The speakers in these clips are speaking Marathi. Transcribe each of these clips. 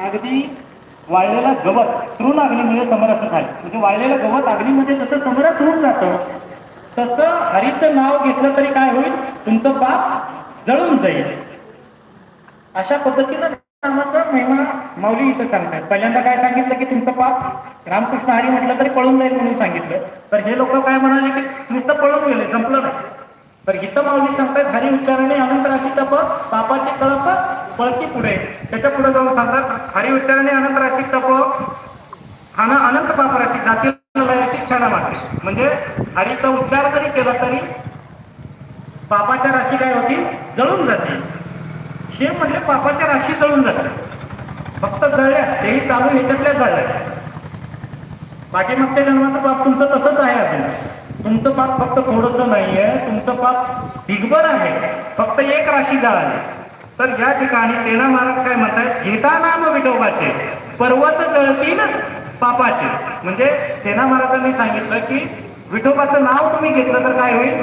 अगदी वाळलेला गवत तृण अग्नीमध्ये समरस झाले. म्हणजे वाळलेलं गवत अग्नीमध्ये जसं समरस होऊन जातं तसं हरीचं नाव घेतलं तरी काय होईल? तुमचं पाप जळून जाईल. अशा पद्धतीनं रामाचा महिमा माऊली इथं सांगतात. पहिल्यांदा काय सांगितलं की तुमचं पाप रामकृष्ण हरी म्हटलं तरी पळून जाईल म्हणून सांगितलं. तर हे लोक काय म्हणाले की नुसतं पळून गेले संपलं नाही. तर गीता माऊली सांगतात हरी उच्चारणे अनंत राशी तप पापाची कळप पळती पुढे. त्याच्या पुढे जाऊन सांगतात हरी उच्चारणे अनंत राशी तप हाना अनंत पाप राशी जातीला लयाची क्षणा मागे म्हणजे हरीचा उच्चार जरी केला तरी पापाच्या राशी काय होती? जळून जाते. हे म्हणजे पापाच्या राशी जळून जातात फक्त जळल्या तेही चालू ह्याच्यातल्या जळल्या पाठीमागच्या जन्माचं पाप तुमचं तसंच आहे अजून. तुमचं पाप फक्त थोडंसं नाहीये तुमचं पाप दिगभर आहे फक्त एक राशी जळाली तर या ठिकाणी सेना महाराज काय म्हणतात घेता नाम विठोबाचे पर्वत जळतील पापाचे. म्हणजे सेना महाराजांनी सांगितलं की विठोबाचं नाव तुम्ही घेतलं तर काय होईल?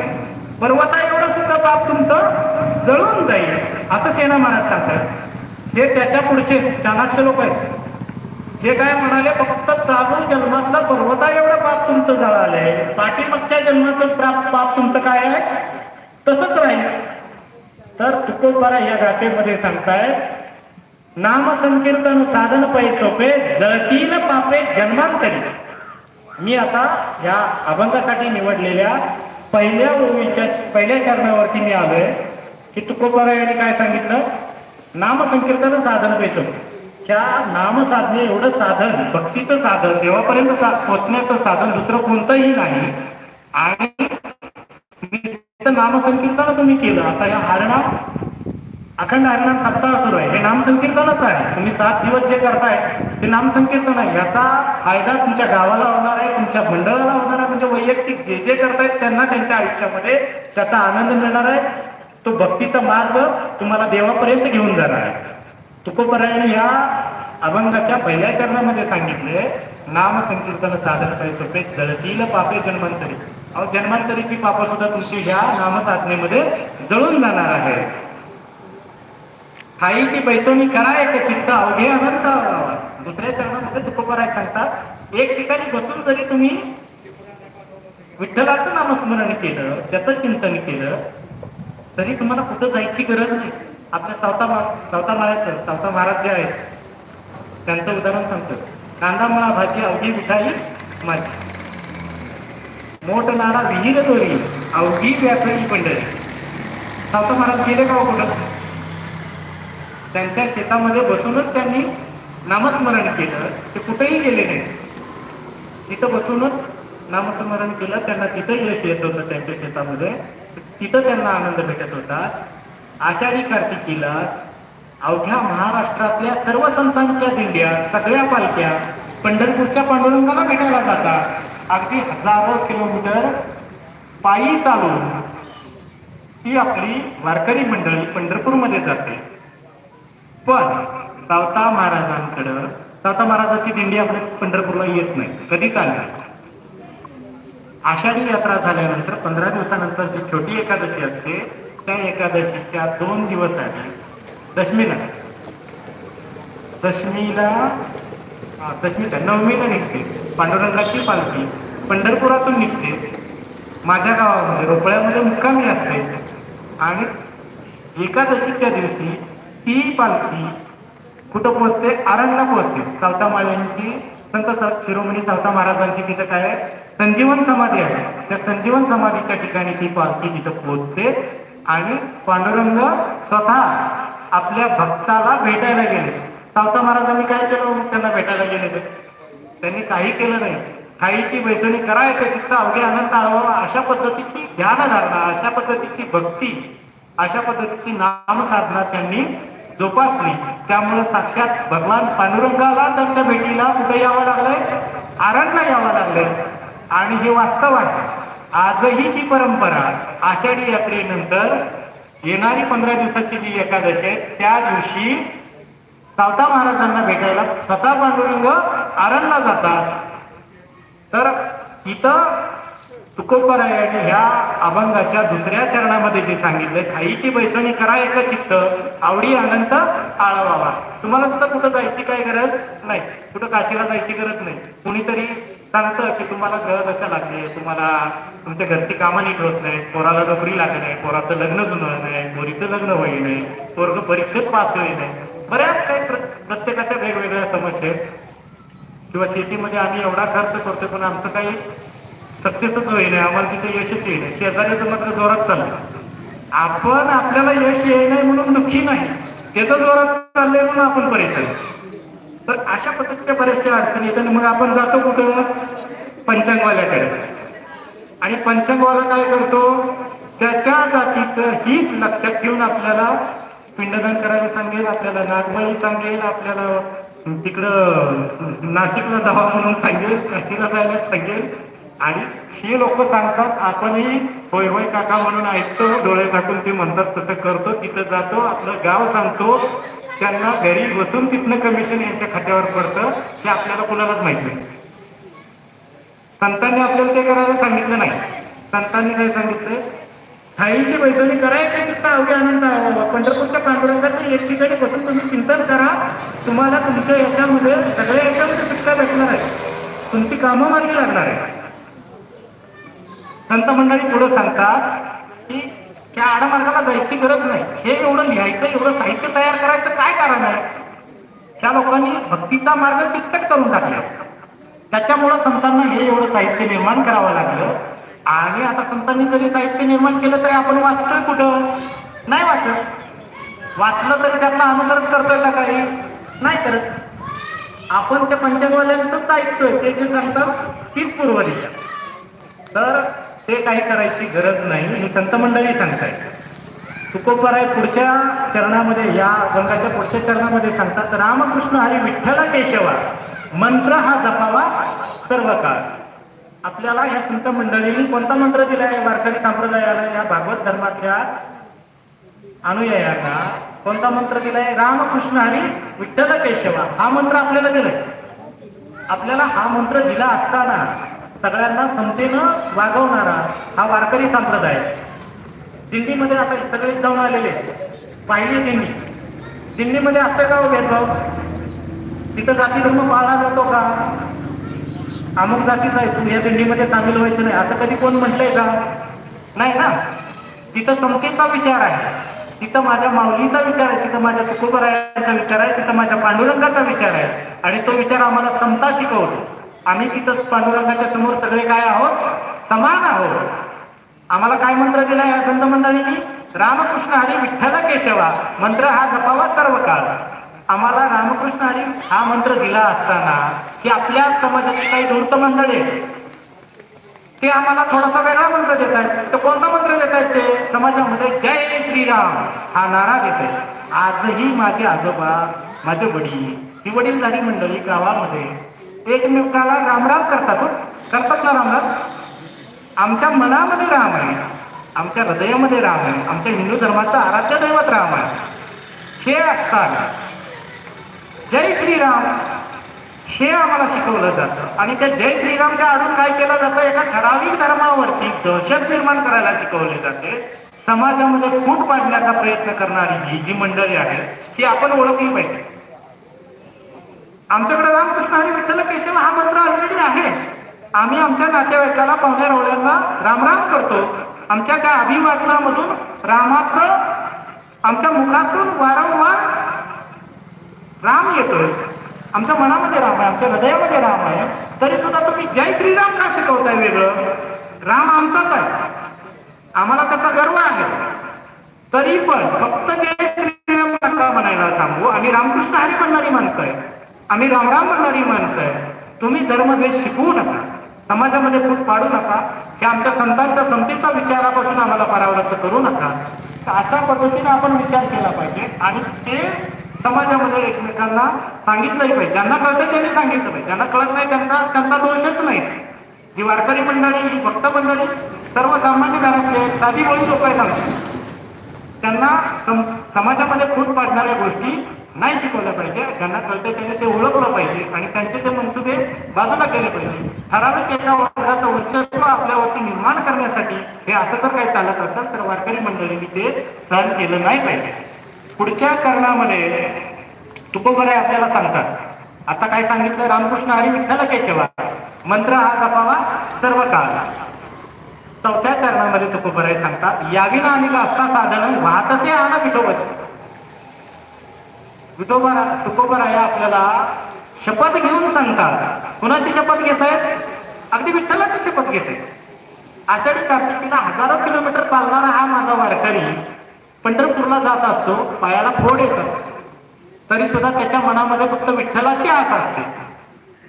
पर्वता एवढं सुद्धा पाप तुमचं जळून जाईल असं सेना महाराज सांगतात. हे त्याच्या पुढचे चाणाक्ष लोक आहेत ते काय म्हणाले फक्त चालू जन्मातलं पर्वता एवढं पाप तुमचं जळालंय. पाठीमागच्या जन्माचं प्राप पाप तुमचं काय आहे? तसंच राहील. तर तुकोबारा या गाथेमध्ये सांगतायत नाम संकीर्तन साधन पै चोपे जळतील पापे जन्मांतरी. मी आता या अभंगासाठी निवडलेल्या पहिल्या ओळीच्या पहिल्या चरणावरती मी आलोय. की तुकोबारा यांनी काय सांगितलं? नाम संकीर्तन साधन पै चोपे त्या नाम साधने एवढं साधन भक्तीचं साधन देवापर्यंत सा- पोचण्याचं साधन दुसरं कोणतंही नाही. आणि नामसंकीर्तन तुम्ही केलं. आता या हरनाम अखंड हरिनाम सप्ताह सुरू आहे. हे नामसंकीर्तनच आहे. तुम्ही सात दिवस जे करताय ते नामसंकीर्तन आहे. याचा फायदा तुमच्या गावाला होणार आहे तुमच्या मंडळाला होणार आहे तुमच्या वैयक्तिक जे जे करतायत त्यांना त्यांच्या आयुष्यामध्ये त्याचा आनंद मिळणार आहे. तो भक्तीचा मार्ग तुम्हाला देवापर्यंत घेऊन जाणार आहे. तुकोपरायण या अभंगाच्या पहिल्या चरणामध्ये सांगितले नाम संकीर्तन साधन पैसे जळतील पापे जन्मांतरी. अहो जन्मांतरीची पाप सुद्धा तुमची ह्या नामसाधनेमध्ये जळून जाणार आहे थाईची बैसवणी करा एक चित्त अवघे अनंत. दुसऱ्या चरणामध्ये तुकोपराय सांगतात एक ठिकाणी बसून जरी तुम्ही विठ्ठलाचं नामस्मरण केलं त्याचं चिंतन केलं तरी तुम्हाला कुठं जायची गरज नाही. आपल्या सावता सावता महाराज सावता महाराज जे आहेत त्यांचं उदाहरण सांगतो. कांदा मुळा भाजी अवघी मिठाई माझी मोठ नारा विहीर दोरी अवघी व्यापारी पंढरी. सावता महाराज गेले का हो कुठं? त्यांच्या शेतामध्ये बसूनच त्यांनी नामस्मरण केलं. ते कुठेही गेले नाही. तिथं बसूनच नामस्मरण केलं. त्यांना तिथं यश येत होतं त्यांच्या शेतामध्ये. तिथं त्यांना आनंद भेटत होता. आषाढी कार्तिकीला अवघ्या महाराष्ट्रातल्या सर्व संतांच्या दिंड्या सगळ्या पालख्या पंढरपूरच्या पांडुरंगाला भेटायला जातात. अगदी हजारो किलोमीटर पायी चालून ती आपली वारकरी मंडळी पंढरपूरमध्ये जाते. पण सावता महाराजांकडं सावता महाराजाची दिंडी आपल्या पंढरपूरला येत नाही. कधी चालली आषाढी यात्रा झाल्यानंतर पंधरा दिवसानंतर जी छोटी एकादशी असते त्या एकादशीच्या दोन दिवस आधी दशमीला. दशमीला दशमीला नवमीला निघते. पांडुरंगाची पालखी. पंढरपुरातून निघते. माझ्या गावामध्ये रोपळ्यामध्ये मुक्कामी असते. आणि एकादशीच्या दिवशी ती पालखी कुठं पोहोचते? आरणला पोहोचते. सावता माळ्यांची संत शिरोमणी सावता महाराजांची तिथं काय संजीवन समाधी आहे. त्या संजीवन समाधीच्या ठिकाणी ती पालखी तिथं पोहोचते. आणि पांडुरंग स्वतः आपल्या भक्ताला भेटायला गेले. सावता महाराजांनी काय केलं? त्यांना भेटायला गेले ते. त्यांनी काही केलं नाही. काहीची बैसणी करायचं चित्त अवघे अनंत आळवा अशा पद्धतीची ध्यानधारणा अशा पद्धतीची भक्ती अशा पद्धतीची नामसाधना त्यांनी जोपासली. त्यामुळे साक्षात भगवान पांडुरंगाला त्यांच्या भेटीला कुठे यावं लागलंय? आरणला यावं लागलंय. आणि हे वास्तव आहे. आजही ती परंपरा आषाढी यात्रेनंतर येणारी पंधरा दिवसाची जी एकादशी आहे त्या दिवशी सावता महाराजांना भेटायला स्वतः पांडुरंग आरणला जातात. तर इथं तुकोबरायाने ह्या अभंगाच्या दुसऱ्या चरणामध्ये जे सांगितलंय खाईची बैसणी करा एक चित्त आवडी अनंत आळवावा. तुम्हाला सुद्धा कुठं जायची काय गरज नाही. कुठं काशीला जायची गरज नाही. कुणीतरी सांगतं की तुम्हाला ग्रह कशा लागले तुम्हाला तुमच्या घरची कामं नीट होत नाही पोराला नोकरी लागत नाही पोराचं लग्न जुनं नाही पोरीचं लग्न होई नाही पोरग परीक्षेत पास होई नाही. बऱ्याच काही प्रत्येकाच्या वेगवेगळ्या समस्या आहेत. किंवा शेतीमध्ये आम्ही एवढा खर्च करतो पण आमचं काही सक्सेसच होईल आम्हाला तिथे यशच येईल. शेजाऱ्याचं मात्र जोरात चाललं आपण आपल्याला यश येई नाही म्हणून दुःखी नाही. त्याचं जोरात चाललंय म्हणून आपण परेशान. तर अशा पद्धतीच्या बऱ्याचशा अडचणी येतात मग आपण जातो कुठं? पंचांगवाल्याकडे. आणि पंचांगवाला काय करतो? त्याच्या जातीचं हित लक्षात घेऊन आपल्याला पिंडदान करायला सांगेल आपल्याला नागबळी सांगेल आपल्याला तिकडं नाशिकला जावा म्हणून सांगेल काशीला जायला सांगेल. आणि हे लोक सांगतात आपणही होय होय काका म्हणून ऐकतो डोळे टाकून ते म्हणतात तसं करतो तिथं जातो आपलं गाव सांगतो. त्यांना घरी बसून तिथनं कमिशन यांच्या खात्यावर पडतं हे आपल्याला कुणालाच माहीत नाही. संतांनी आपल्याला ते करायला सांगितलं नाही. संतांनी काय सांगितलं? थाईची बैठणी करायची तिथं अवघे आनंद आहे. पंढरपूरच्या पांडुरंगाचं एक ठिकाणी बसून तुम्ही चिंतन करा. तुम्हाला तुमच्या याच्यामध्ये सगळ्या याच्यामध्ये सुटका भेटणार आहे. तुमची कामं मार्गी लागणार आहे संत मंडळी पुढे सांगतात की त्या आडमार्गाला जायची गरज नाही. हे एवढं लिहायचं एवढं साहित्य तयार करायचं काय कारण आहे? त्या लोकांनी भक्तीचा मार्ग किचकट करून टाकला. त्याच्यामुळं संतांना हे एवढं साहित्य निर्माण करावं लागलं. आणि आता संतांनी जरी साहित्य निर्माण केलं तरी आपण वाचतोय कुठं? नाही वाचत. वाचलं तरी त्यांना अनुसरण करतोय का काही? नाही करत. आपण त्या पंचांगवाल्यांचंच ऐकतोय ते जे सांगतात तीच पूर्व दिशा तर ते काही करायची गरज नाही हे संत मंडळी सांगतायत. तुकोबराय पुढच्या चरणामध्ये या गंगाच्या पुढच्या चरणामध्ये सांगतात रामकृष्ण हरी विठ्ठला केशवा मंत्र हा जपावा सर्व काळ आपल्याला या संत मंडळींनी कोणता मंत्र दिलाय? वारकरी संप्रदायाला या भागवत धर्मातल्या अनुयायांना कोणता मंत्र दिलाय? रामकृष्ण हरी विठ्ठल केशवा हा मंत्र आपल्याला दिलाय. आपल्याला हा मंत्र दिला असताना सगळ्यांना समतेनं वागवणारा हा वारकरी संप्रदाय. आहे. दिंडीमध्ये आता सगळे जाऊन आलेले आहेत. पाहिली दिंडी दिंडीमध्ये असतं का हो भेदभाव? तिथं जाती धर्म पाळला जातो का? अमुक जातीचा आहे. तुम्ही या दिंडीमध्ये सामील व्हायचं नाही. असं कधी कोण म्हटलंय का? नाही ना? तिथं समतेचा विचार आहे. तिथं माझ्या माऊलीचा विचार आहे. तिथं माझ्या तुकोबरायाचा विचार आहे. तिथं माझ्या पांडुरंगाचा विचार आहे. आणि तो विचार आम्हाला समता शिकवतो. आम्ही तिथं पांडुरंगाच्या समोर सगळे काय आहोत? समान आहोत. आम्हाला काय मंत्र दिला या संत मंडळींनी? रामकृष्ण हरी विठ्ठल केशवा. मंत्र हा जपावा सर्व काळ आम्हाला रामकृष्ण हरी हा मंत्र दिला असताना की आपल्या समाजाची काही धूर्त मंडळी आहेत, ते आम्हाला थोडासा वेगळा मंत्र देत आहेत तर कोणता मंत्र देत आहेत ते? समाजामध्ये जय श्रीराम हा नारा देत आहे आजही माझे आजोबा माझे वडील ही वडीलधारी मंडळी गावामध्ये एकमेकाला रामराम करतात हो. करतात ना रामराम? आमच्या मनामध्ये राम आहे. आमच्या हृदयामध्ये राम आहे. आमच्या हिंदू धर्माचं आराध्य दैवत राम आहे. हे असताना जय श्रीराम हे आम्हाला शिकवलं जातं. आणि त्या जय श्रीरामच्या आडून काय केलं जातं? एका ठराविक धर्मावरती दहशत निर्माण करायला शिकवले जाते. समाजामध्ये फूट पाडण्याचा प्रयत्न करणारी ही जी मंडळी आहे ती आपण ओळखली पाहिजे. आमच्याकडे रामकृष्ण हरी विठ्ठल केशव हा मंत्र ऑलरेडी आहे. आम्ही आमच्या नातेवाईकाला पाहुण्या रावळ्यांना रामराम करतो. आमच्या त्या अभिवादनामधून रामाचं आमच्या मुखातून वारंवार राम येतोय. आमच्या मनामध्ये राम आहे आमच्या हृदयामध्ये राम आहे. तरी सुद्धा तुम्ही जय श्रीराम का शिकवताय वेगळं? राम आमचाच आहे. आम्हाला त्याचा गर्व आहे. तरी पण फक्त जय श्रीराम म्हणायला सांगू आम्ही रामकृष्ण हरी म्हणणारी माणसं आहे आम्ही रामराम म्हणणारी माणसं आहे. तुम्ही धर्मद्वेष शिकवू नका. समाजामध्ये फूट पाडू नका. हे आमच्या संतांच्या समतेचा विचारापासून आम्हाला परावृत्त करू नका. तर अशा पद्धतीने आपण विचार केला पाहिजे आणि ते समाजामध्ये एकमेकांना सांगितलंही पाहिजे. ज्यांना कळतं त्यांनी सांगितलं पाहिजे. ज्यांना कळत नाही त्यांना त्यांचा दोषच नाही. ही वारकरी मंडळी ही भक्त मंडळी सर्वसामान्य घरातले आहेत, साधी बोळी लोक आहेत त्यांना सम- समाजामध्ये फूट पाडणाऱ्या गोष्टी नाही शिकवलं पाहिजे. ज्यांना कळतं त्यांनी ते ओळखलं पाहिजे. आणि त्यांचे ते मनसुबे बाजूला केले पाहिजे. ठराविक एका वर्गाचं वर्चस्व आपल्यावरती निर्माण करण्यासाठी हे असं जर काही चालत असेल तर वारकरी मंडळींनी ते सहन केलं नाही पाहिजे. पुढच्या चरणामध्ये तुकोबराय आपल्याला सांगतात. आता काय सांगितलं? रामकृष्ण हरी विठ्ठल केशवा मंत्र हा जपावा सर्व काळ चौथ्या चरणामध्ये तुकोबराय सांगतात याविना आणि असता साधन वाहतसे आला विठोबच विठोबा तुकोबराय आपल्याला शपथ घेऊन सांगतात. कुणाची शपथ घेत आहेत? अगदी विठ्ठलाची शपथ घेत आहेत. आषाढी कार्तिकीला हजारो किलोमीटर चालणारा हा माझा वारकरी पंढरपूरला जात असतो. पायाला फोड येतात तरी सुद्धा त्याच्या मनामध्ये फक्त विठ्ठलाची आस असते.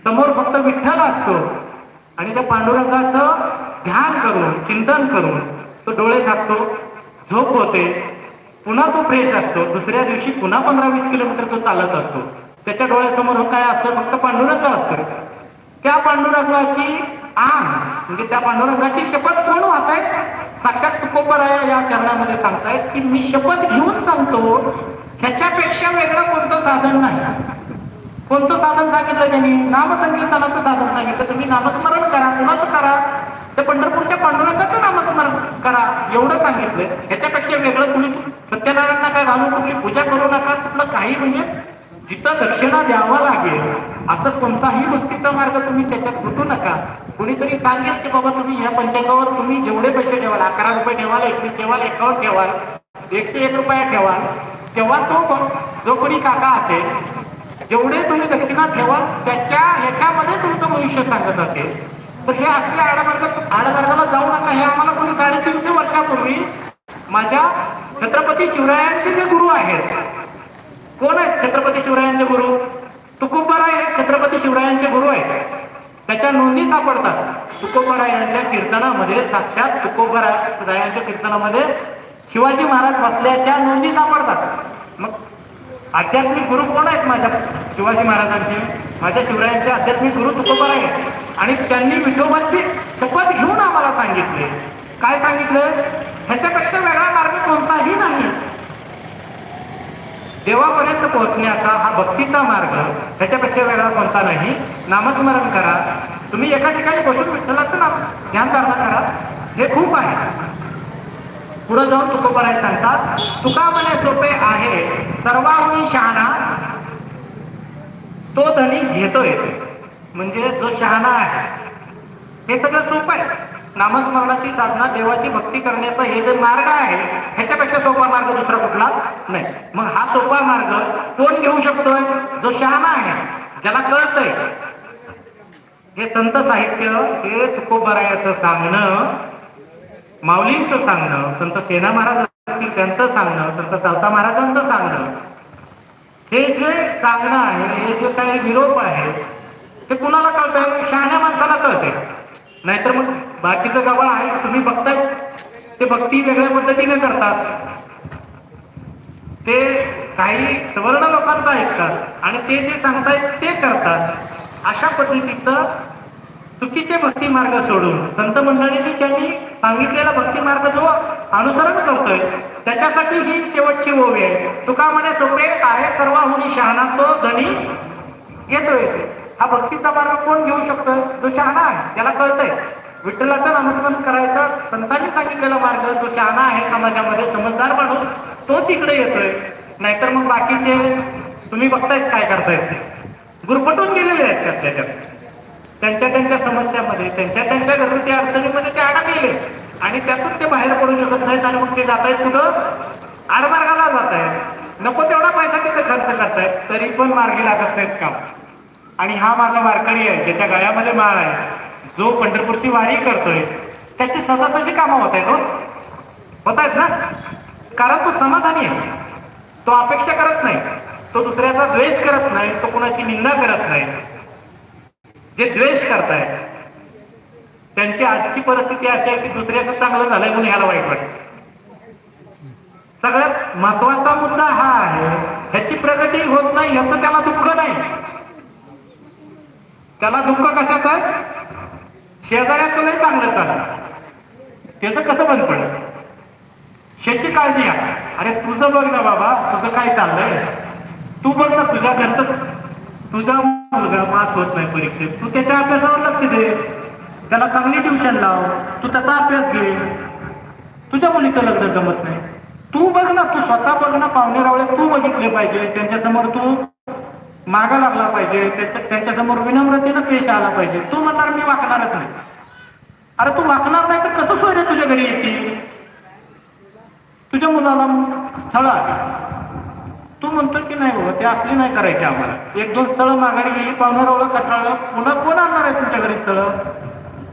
समोर फक्त विठ्ठल असतो. आणि त्या पांडुरंगाचं ध्यान करून चिंतन करून तो डोळे झाकतो. झोप होते. पुन्हा तो फ्रेश असतो दुसऱ्या दिवशी पुन्हा पंधरा वीस किलोमीटर तो चालत असतो. त्याच्या डोळ्यासमोर हो काय असतं? फक्त पांडुरंग असतं. त्या पांडुरंगाची आण म्हणजे त्या पांडुरंगाची शपथ कोण होत आहे साक्षात तुकोबराया या चरणामध्ये सांगतायत की मी शपथ घेऊन सांगतो ह्याच्यापेक्षा वेगळं कोणतं साधन नाही. कोणतं साधन सांगितलं त्यांनी? नामसंकीर्तनाचं साधन सांगितलं. तुम्ही नामस्मरण करा कुणाचं करा. ते पंढरपूरच्या पांडुरंगाचं नामस्मरण करा एवढं सांगितलंय. ह्याच्यापेक्षा वेगळं तुम्ही सत्यनारायणना काय घालून कुठली पूजा करू नका कुठलं काही म्हणजे जिथं दक्षिणा द्यावा लागेल असं कोणताही भक्तीचा मार्ग तुम्ही त्याच्यात घुसू नका. कुणीतरी सांगेल की बाबा तुम्ही या पंचांगावर तुम्ही जेवढे पैसे ठेवाल अकरा रुपये ठेवाल एकवीस ठेवाल एकावन्न ठेवाल एकशे एक रुपया ठेवाल तेव्हा तो जो कोणी काका असेल जेवढे तुम्ही दक्षिणा ठेवाल त्याच्या ह्याच्यामध्ये तुमचं भविष्य सांगत असेल. तर हे असल्या आडमार्ग आडमार्गाला जाऊ नका. हे आम्हाला कोणी साडेतीनशे वर्षापूर्वी माझ्या छत्रपती शिवरायांचे जे गुरु आहेत. कोण आहेत छत्रपती शिवरायांचे गुरु? तुकोबराय हे छत्रपती शिवरायांचे गुरु आहेत. त्याच्या नोंदी सापडतात. तुकोबरायांच्या कीर्तनामध्ये साक्षात तुकोबरायांच्या कीर्तनामध्ये शिवाजी महाराज बसल्याच्या नोंदी सापडतात. मग आध्यात्मिक गुरु कोण आहेत माझ्या शिवाजी महाराजांचे? माझ्या शिवरायांचे आध्यात्मिक गुरु तुकोबराय आहेत. आणि त्यांनी विठोबाची शपथ घेऊन आम्हाला सांगितले. काय सांगितलं? ह्याच्यापेक्षा वेगळा मार्ग कोणताही नाही. देवापर्यंत पोहोचण्याचा हा भक्तीचा मार्ग ह्याच्यापेक्षा वेगळा कोणता नाही. नामस्मरण करा. तुम्ही एका ठिकाणी बसून विठ्ठलाचं नाम ध्यान धारणा करा. हे खूप आहे. पुढे जाऊन तुकोबराय सांगतात तुका म्हणे सोपे आहे सर्वाहून शहाणा तो धनी घेतोय म्हणजे जो शहाणा आहे. हे सगळं सोपं आहे. नामस्मरणाची साधना देवाची भक्ती करण्याचा हे जे मार्ग आहे ह्याच्यापेक्षा सोपा मार्ग दुसरा कुठला? नाही. मग हा सोपा मार्ग कोण घेऊ शकतोय? जो शहाणा आहे. ज्याला कळतंय. हे संत साहित्य हे तुकोबरायाचं सांगणं माऊलींचं सांगणं संत सेना महाराज की त्यांचं सांगणं संत सावता महाराजांचं सांगणं. हे जे सांगणं आहे हे जे काही विरोप आहे ते कुणाला कळतंय? शहाण्या माणसाला कळते नाहीतर मग बाकीचं गवळ आहे तुम्ही बघताय. ते भक्ती वेगळ्या पद्धतीने करतात. ते काही सवर्ण लोकांचं ऐकतात आणि ते जे सांगतायत ते करतात. अशा पद्धतीचं चुकीचे भक्ती मार्ग सोडून संत मंडळींनी ज्यांनी सांगितलेला भक्ती मार्ग जो अनुसरण करतोय त्याच्यासाठी ही शेवटची ओवी आहे. तुका म्हणे सोपे आहे सर्वाहुनी शहाणा तो धनी. घेतोय हा भक्तीचा मार्ग कोण घेऊ शकतो? जो शहाणा आहे त्याला कळतंय. विठ्ठलाचं अनुसरण करायचं संतांनी सांगितलेला मार्ग जो शहाणा आहे समाजामध्ये समजदार माणूस तो तिकडे येतोय. नाहीतर मग बाकीचे तुम्ही बघतायच काय करतायत गुरफटून गेलेले आहेत त्याच्यात. त्यांच्या त्यांच्या समस्यामध्ये त्यांच्या त्यांच्या घरगुती अडचणीमध्ये ते अडकलेले. आणि त्यातून ते बाहेर पडू शकत नाहीत आणि मग ते जात आहेत कुठं आरमार्गाला जात आहेत. नको तेवढा पैसा तिथे खर्च करतायत तरी पण मार्गी लागत नाहीत काम. आणि हा माझा वारकरी आहे ज्याच्या गळ्यामध्ये माळ आहे. जो पंढरपूरची वारी करतोय त्याची स्वतःची कामं होत आहेत हो. होत आहेत ना? कारण तो समाधानी आहे. तो अपेक्षा करत नाही. तो दुसऱ्याचा द्वेष करत नाही तो कुणाची निंदा करत नाही. जे द्वेष करतायत त्यांची आजची परिस्थिती अशी आहे की दुसऱ्याचं चांगलं झालंय म्हणून ह्याला वाईट वाटत. सगळ्यात महत्त्वाचा मुद्दा हा आहे ह्याची प्रगती होत नाही ह्याचं त्याला दुःख नाही. त्याला दुःख कशाचं? शेजाऱ्याचं नाही चांगलं चाललं. त्याचं कसं बंद पडलं? ह्याची काळजी घ्या. अरे तुझं बघ ना बाबा तुझं काय चाललंय? तू बघ ना तुझ्या घरचं तुझा मुलगा पास होत नाही परीक्षेत. तू त्याच्या अभ्यासावर लक्ष दे. त्याला चांगली ट्युशन लाव. तू त्याचा अभ्यास घे. तुझ्या मुलीचं लग्न जमत नाही. तू बघ ना तू स्वतः बघ ना पाहुणे रावळे तू बघितले पाहिजे. त्यांच्यासमोर तू मागा लागला पाहिजे. त्याच्या त्यांच्यासमोर विनम्रतेनं पेश आला पाहिजे. तू म्हणणार मी वाकणारच नाही. अरे तू वाकणार नाही तर कसं सोय तुझ्या घरी येते? तुझ्या मुलाला स्थळ आहे. तू म्हणतो की नाही बाबा ते असली नाही करायचे आम्हाला. एक दोन स्थळं माघारी गेली पाहुणारवळं कटाळलं पुन्हा कोण आणणार आहे तुमच्या घरी स्थळं?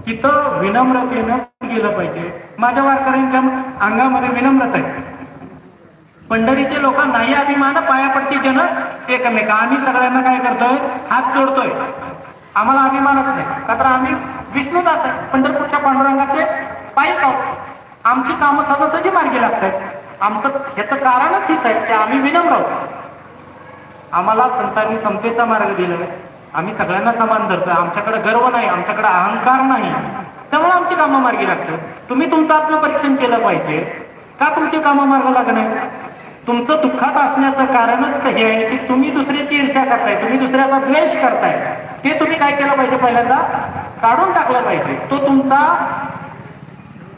तिथं विनम्रतेनं गेलं पाहिजे. माझ्या वारकऱ्यांच्या अंगामध्ये विनम्रता आहे. पंढरीचे लोक नाही अभिमान पायापट्टी जन एकमेका. आम्ही सगळ्यांना काय करतोय? हात जोडतोय. आम्हाला अभिमानच नाही. का तर आम्ही विष्णूदास आहे पंढरपूरच्या पांडुरंगाचे पायी आहोत. आमची कामं सहजासहजी मार्गी लागतात आमचं ह्याचं कारणच हेच आहे की आम्ही विनम्र आहोत. आम्हाला संतांनी समतेचा मार्ग दिलाय. आम्ही सगळ्यांना समान धरतो आमच्याकडे गर्व नाही आमच्याकडे अहंकार नाही. त्यामुळे आमची कामं मार्गी लागतात. तुम्ही तुमचं आत्मपरीक्षण केलं पाहिजे. का तुमची कामं मार्ग लागणार? तुमचं दुःखात असण्याचं कारणच हे आहे की तुम्ही दुसऱ्याची ईर्ष्या करताय तुम्ही दुसऱ्याचा द्वेष करताय. ते तुम्ही काय केलं पाहिजे पहिल्यांदा? काढून टाकलं पाहिजे. तो तुमचा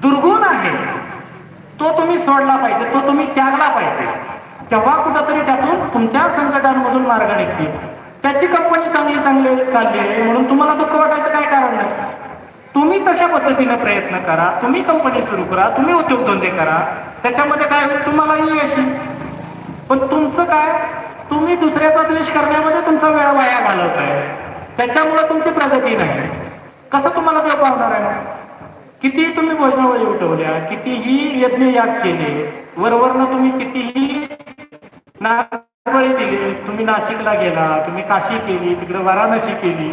दुर्गुण आहे तो तुम्ही सोडला पाहिजे तो तुम्ही त्यागला पाहिजे. तेव्हा कुठंतरी त्यातून तुमच्या संकटांमधून मार्ग निघतील त्याची कंपनी चांगली चांगली चालली आहे म्हणून तुम्हाला दुःख वाटायचं काय कारण नाही. तुम्ही तशा पद्धतीने प्रयत्न करा तुम्ही कंपनी सुरू करा तुम्ही उद्योगधंदे करा. त्याच्यामध्ये काय होईल तुम्हालाही यश पण तुमचं काय? तुम्ही दुसऱ्याचा द्वेष करण्यामध्ये तुमचा वेळ वाया घालवताय. त्याच्यामुळे तुमची प्रगती नाही. कसं तुम्हाला देव पावणार आहे? कितीही तुम्ही भोजनावळी उठवल्या कितीही यज्ञ याग केले वरवरनं तुम्ही कितीही नागबळी दिली तुम्ही नाशिकला गेला तुम्ही काशी केली तिकडे वाराणसी केली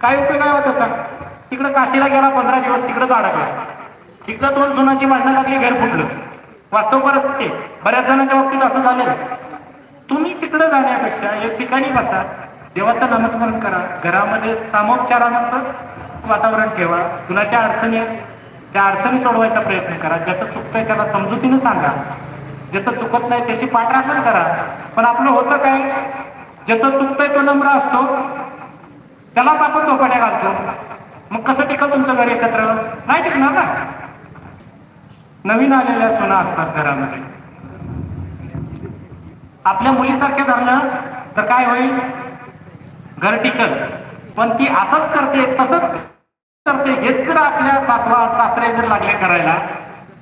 काय उपयोग आहे हो त्याचा? तिकडे काशीला गेला पंधरा दिवस तिकडे अडकला तिकडं दोन सुनाची भांडणं लागली घर फुटलं. वास्तव परिस्थिती ते बऱ्याच जणांच्या बाबतीत असं झालेलं तुम्ही तिकडे जाण्यापेक्षा एक ठिकाणी बसा. देवाचं नामस्मरण करा. घरामध्ये सामोपचाराचं वातावरण ठेवा. कुणाच्या अडचणी आहेत? त्या अडचणी सोडवायचा प्रयत्न करा. ज्याचं चुकतंय त्याला समजुतीनं सांगा. ज्याचं चुकत नाही त्याची पाठराखण करा. पण आपलं होतं काय? ज्याचं चुकतंय तो नम्र असतो. त्यालाच आपण धोकाने घालतो. मग कसं टिकल तुमचं घर एकत्र? नाही टिकणार ना? नवीन आलेल्या सुना असतात घरामध्ये. आपल्या मुलीसारखे धरणं तर काय होईल? घर टिकल. पण ती असंच करते तसंच करते हेच जर आपल्या सासवा सासरे जर लागले करायला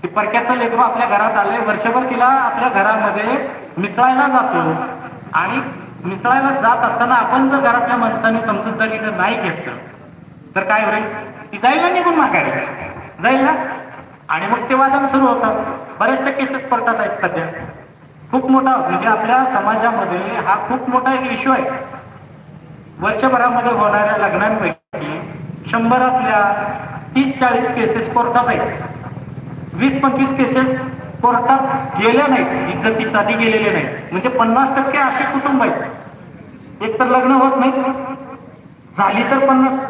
ते परक्याचं लेकरू आपल्या घरात आले वर्षभर तिला आपल्या घरामध्ये मिसळायला जातो. आणि मिसळायला जात असताना आपण जर घरातल्या माणसाने जर नाही घेतलं तर काय होईल? ती जाईल ना निघून मागायला जाईल ना? आणि मग ते वादन सुरू होतं. बऱ्याचशा केसेस पडतात आहेत सध्या. खूप मोठा म्हणजे आपल्या समाजामध्ये हा खूप मोठा एक इश्यू आहे. वर्षभरामध्ये होणाऱ्या लग्नांपैकी शंभरातल्या तीस चाळीस केसेस कोर्टात आहेत. वीस पंचवीस केसेस कोर्टात गेल्या नाहीत इज्जतीसाठी गेलेले नाही म्हणजे पन्नास टक्के असे कुटुंब आहेत. एक तर लग्न होत नाही झाली तर पन्नास.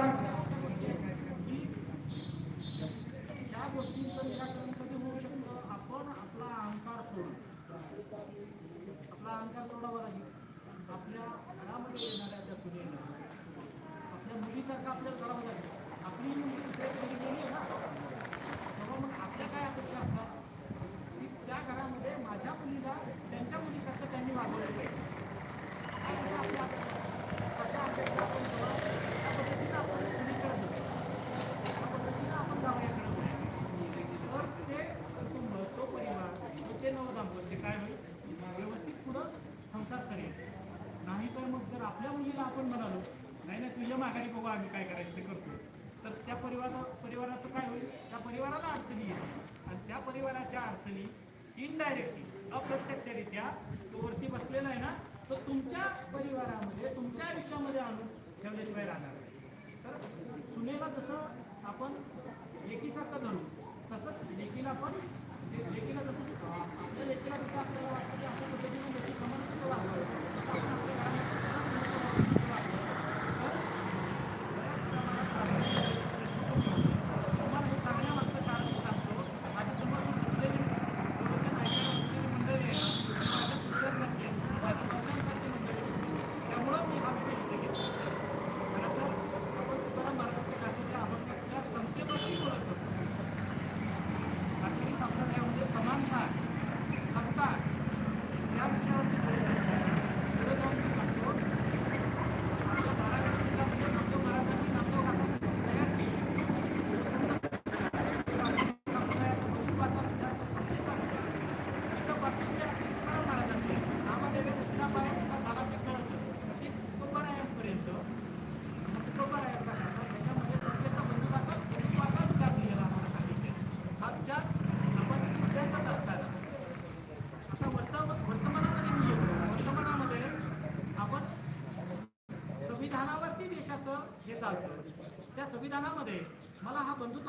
आपल्या घरामध्ये येणाऱ्या त्या सुनेला आपल्या मुलीसारखं आपल्याला करावं लागेल आपली मुलगी दुसऱ्याच्या घरी गेली आहे ना तेव्हा मग आपल्या काय अपेक्षा असतात की त्या घरामध्ये माझ्या मुलीला त्यांच्या मुलीसारखं त्यांनी वागवलं पाहिजे कशा आपल्या अपेक्षा कशा अपेक्षा आपण जेव्हा त्या पद्धतीनं आपण सुनीकडे जातो त्या पद्धतीनं आपण जावयाकडे जातो तर ते कुटुंब तो परिवार ते नवदाम्पत्य काय होईल व्यवस्थित पुढं संसार करेल नाहीतर मग जर आपल्या मुलीला आपण म्हणालो नाही नाही तुझ्या माघारी बघू आम्ही काय करायचं ते करतो तर त्या परिवार परिवाराचं काय होईल त्या परिवाराला अडचणी येतील आणि त्या परिवाराच्या अडचणी इनडायरेक्टली अप्रत्यक्षरित्या तो वरती बसलेला आहे ना तो तुमच्या परिवारामध्ये तुमच्या आयुष्यामध्ये आणून ठेवल्याशिवाय राहणार नाही. तर सुनेला जसं आपण लेकीसारखं धरू तसंच लेकीला पण लेकीला जसं आपल्या लेकीला जसं आपल्याला वाटतं की अशा पद्धतीने लेकी समान कसं वागावं तसं आपण आपल्या घरामध्ये सुनेला वागलं. तुम्हाला हे सांगण्यामागचं कारण मी सांगतो माझ्यासमोर जी बसलेली समोरच्या नायकाला बसलेली मंडळी आहे ना, ती माझ्या चुलत्यांसारखी आहे, माझ्या भावजांसारखी मंडळी आहे. त्यामुळं मी हा विषय इथे घेतला खरं तर आपण तुकाराम महाराजांच्या गाथेच्या अभंगाच्या संख्येबद्दल बोलत होतो अखेरीस आपल्याला यामध्ये समानता सत्ता या विषयावरती बोलत होतो. देशाचं हे चालतं त्या संविधानामध्ये मला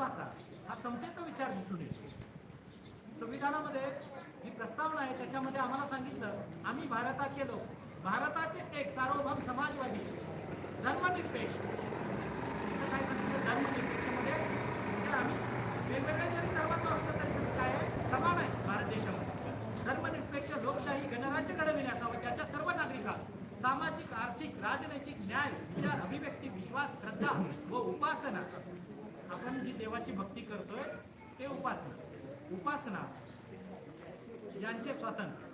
हा हा समतेचा विचार दिसून येतो. संविधानामध्ये जी प्रस्तावना आहे त्याच्यामध्ये आम्हाला सांगितलं आम्ही भारताचे लोक भारताचे एक सार्वभौम समाजवादी धर्मनिरपेक्ष काय सांगितलं? धर्मनिरपेक्षमध्ये आम्ही वेगवेगळ्या जरी धर्माचं असलं तरी म्हणजे काय आहे? समान आहे भारत देशामध्ये. धर्मनिरपेक्ष लोकशाही गणराज्य घडविण्याचा व त्याच्या सर्व नागरिकांस सामाजिक आर्थिक राजनैतिक न्याय विचार अभिव्यक्ती विश्वास श्रद्धा व उपासना आपण जी देवाची भक्ती करतोय ते उपासना. उपासना यांचे स्वातंत्र्य.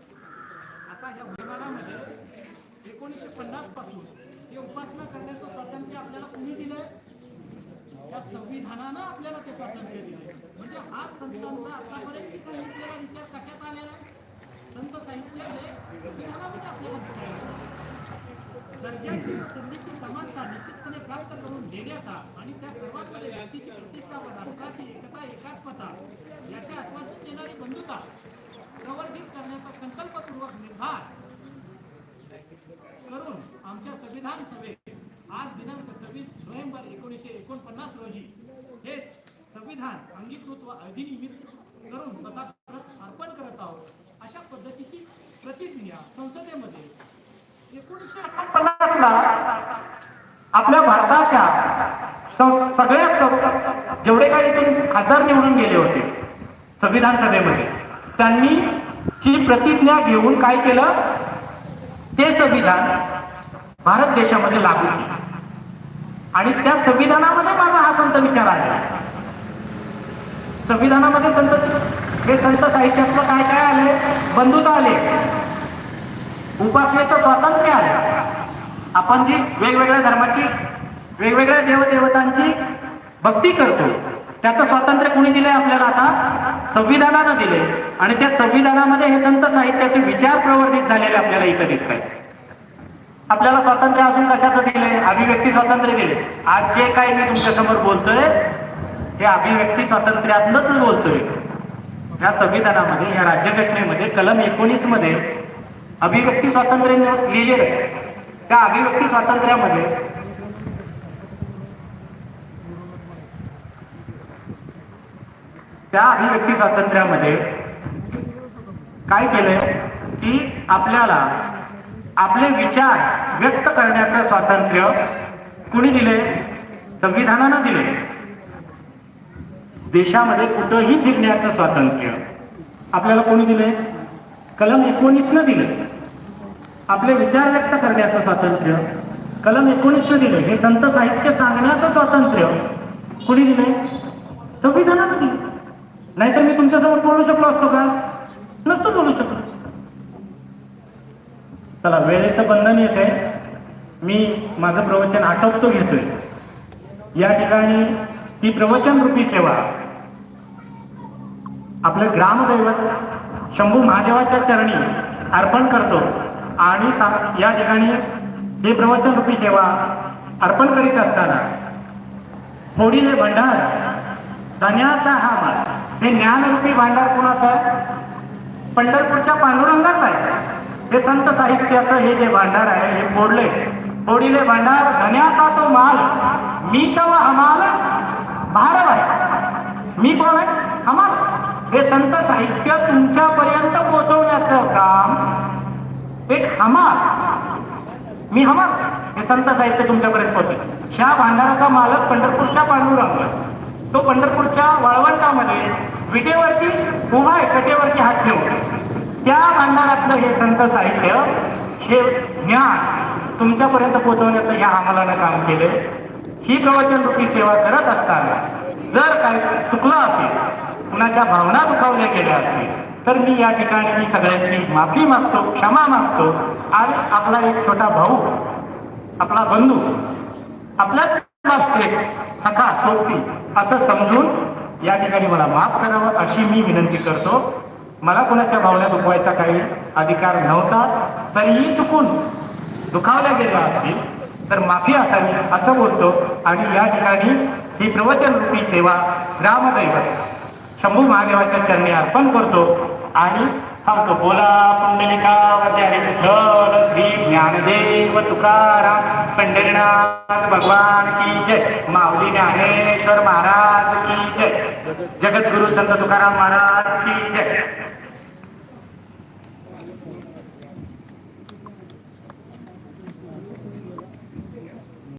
आता ह्या विमानामध्ये एकोणीसशे पन्नासपासून हे उपासना करण्याचं स्वातंत्र्य आपल्याला कुणी दिलंय? या संविधानानं आपल्याला ते स्वातंत्र्य दिले म्हणजे हा संतांचा आतापर्यंत सांगितलेला विचार कशात आलेला आहे? संत साहित्य हे संविधानामध्ये आपल्याला दिसायला दर्जाची व संधीची समानता निश्चितपणे प्राप्त करून देण्याचा आणि त्या सर्वांमध्ये व्यक्तीची प्रतिष्ठा व राष्ट्राची एकता एकात्मता याचे आश्वासन देणारी बंधुता प्रवर्धित करण्याचा संकल्पपूर्वक निर्धार करून आमच्या संविधान सभेत आज दिनांक सव्वीस नोव्हेंबर एकोणीसशे एकोणपन्नास रोजी हे संविधान अंगीकृत व अधिनियमित करून स्वतः परत अर्पण करत आहोत अशा पद्धतीची प्रतिज्ञा संसदेमध्ये एकोणीसशे आपल्या भारताच्या सगळ्यात सगळ्या जेवढे काही इथून खासदार निवडून गेले होते संविधान सभेमध्ये त्यांनी ही प्रतिज्ञा घेऊन काय केलं? ते संविधान भारत देशामध्ये लागू केलं. आणि त्या संविधानामध्ये माझा हा संत विचार आहे संविधानामध्ये संत हे संत साहित्यातलं काय काय आले बंधुता आले. उपासनेचं स्वातंत्र्य आहे. आपण जी वेगवेगळ्या धर्माची वेगवेगळ्या देवदेवतांची भक्ती करतो त्याचं स्वातंत्र्य कुणी दिलंय आपल्याला आता? संविधानानं दिले आणि त्या संविधानामध्ये हे संत साहित्याचे विचार प्रवर्धित झालेले आपल्याला इथं दिसत आहेत आपल्याला स्वातंत्र्य अजून कशाचं दिले अभिव्यक्ती स्वातंत्र्य दिले आज जे काही मी तुमच्यासमोर बोलतोय हे अभिव्यक्ती स्वातंत्र्यातलंच बोलतोय. या संविधानामध्ये या राज्यघटनेमध्ये कलम एकोणीसमध्ये अभिव्यक्ती स्वातंत्र्य लिहिलेलं आहे. त्या अभिव्यक्ती स्वातंत्र्यामध्ये त्या अभिव्यक्ती स्वातंत्र्यामध्ये काय केलंय? की आपल्याला आपले विचार व्यक्त करण्याचं स्वातंत्र्य कुणी दिले संविधानानं दिले देशामध्ये कुठंही फिरण्याचं स्वातंत्र्य आपल्याला कोणी दिले कलम एकोणीसनं दिले आपले विचार व्यक्त करण्याचं स्वातंत्र्य. कलम एकोणीसशे दिले. हे संत साहित्य सांगण्याचं स्वातंत्र्य. कुणी दिले संविधानानं दिले नाहीतर मी तुमच्यासमोर बोलू शकलो असतो का? नसतो बोलू शकलो. चला वेळेचं बंधन येत आहे. मी माझं प्रवचन आटोपतो घेतोय. या ठिकाणी ही प्रवचन रूपी सेवा. आपलं ग्रामदैवत शंभू महादेवाच्या चरणी अर्पण करतो. आणि या ठिकाणी हे प्रवचन रूपी सेवा अर्पण करीत असताना फोडीले भंडार धन्याचा हा माल. हे ज्ञानरूपी भांडार कुणाचं आहे? पंढरपूरच्या पांडुरंगाचं आहे. हे संत साहित्याचं हे जे भांडार आहे हे फोडले. फोडीले भांडार धन्याचा तो माल. मी तव हमाल भारव आहे. मी कोण आहे? हमाल हे संत साहित्य तुमच्यापर्यंत पोहोचवण्याचं काम एक हमाल मी हमाल हे संत साहित्य तुमच्यापर्यंत पोहोचेल ह्या भांडाराचा मालक पंढरपूरच्या पांडुरंग तो पंढरपूरच्या वाळवंटामध्ये विटेवरती उभा आहे कटेवरती हात ठेवून. त्या भांडारातलं हे संत साहित्य हे ज्ञान तुमच्यापर्यंत पोहोचवण्याचं या आम्हाला काम केले ही प्रवचन रूपी सेवा करत असताना जर काय चुकलं असेल कुणाच्या भावना दुखावल्या गेल्या असतील तर मी या ठिकाणी मी सगळ्यांची माफी मागतो क्षमा मागतो आणि आपला एक छोटा भाऊ आपला बंधू आपल्याच वाचते सखा सोबती असं समजून या ठिकाणी मला माफ करावं अशी मी विनंती करतो. मला कोणाच्या भावना दुखवायचा काही अधिकार नव्हता तरीही चुकून दुखावल्या गेल्या असतील तर माफी असावी असं बोलतो. आणि या ठिकाणी ही प्रवचन रूपी सेवा ग्रामदैवत शंभू महादेवाच्या चरणी अर्पण करतो. आणि हक्क बोला पुंडलिका विठ्ठल ज्ञानदेव तुकाराम पंढरीनाथ भगवान की जय. माऊली ज्ञानेश्वर महाराज की जय. जगद्गुरु संत तुकाराम महाराज की जय.